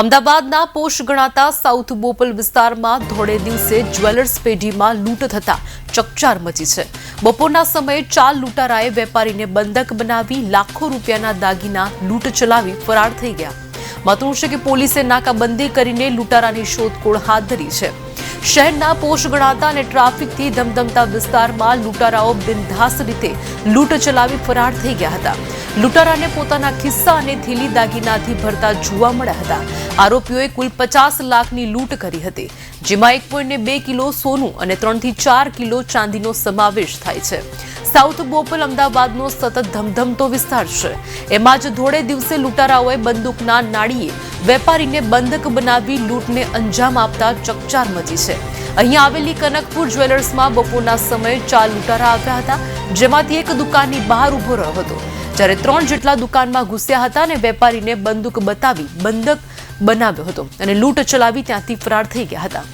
અમદાવાદના પોશ ગણાતા સાઉથ બોપલ વિસ્તારમાં ધોળે દિવસે જ્વેલર્સ પેઢીમાં લૂંટ થતા ચકચાર મચી છે. બપોરના સમયે ચાર લૂંટારાએ વેપારીને બંધક બનાવી લાખો રૂપિયાના દાગીના લૂંટ ચલાવી ફરાર થઈ ગયા. મહત્વનું છે કે પોલીસે નાકાબંધી કરીને લૂંટારાની શોધખોળ હાથ ધરી છે. શહેરના પોષ ગણાતા અને ટ્રાફિકથી ધમધમતા વિસ્તારમાં લૂંટારાઓ બિનધાસ રીતે લૂંટ ચલાવી ફરાર થઈ ગયા હતા. લૂંટારાને પોતાના ખિસ્સા અને થેલી દાગીનાથી ભરતા જોવા મળ્યા હતા. આરોપીઓએ કુલ પચાસ લાખની લૂંટ કરી હતી, જેમાં એક પોઈન્ટ બે કિલો સોનું અને ત્રણથી ચાર કિલો ચાંદીનો સમાવેશ થાય છે. સાઉથ બોપલ અમદાવાદનો સતત ધમધમતો વિસ્તાર છે. એમાં જ ધોળે દિવસે લૂંટારાઓએ બંદૂકના નાળીએ વેપારીને બંધક બનાવી લૂંટને અંજામ આપતા ચકચાર મચી છે. અહીં આવેલી કનકપુર જ્વેલર્સમાં બપોરના સમયે ચાર લૂંટારા આવ્યા હતા, જેમાંથી એક દુકાનની બહાર ઊભો રહ્યો હતો. જ્યારે ત્રણ જેટલા દુકાનમાં ઘૂસ્યા હતા અને વેપારીને બંદૂક બતાવી બંધક બનાવ્યો હતો અને લૂંટ ચલાવી ત્યાંથી ફરાર થઈ ગયા હતા.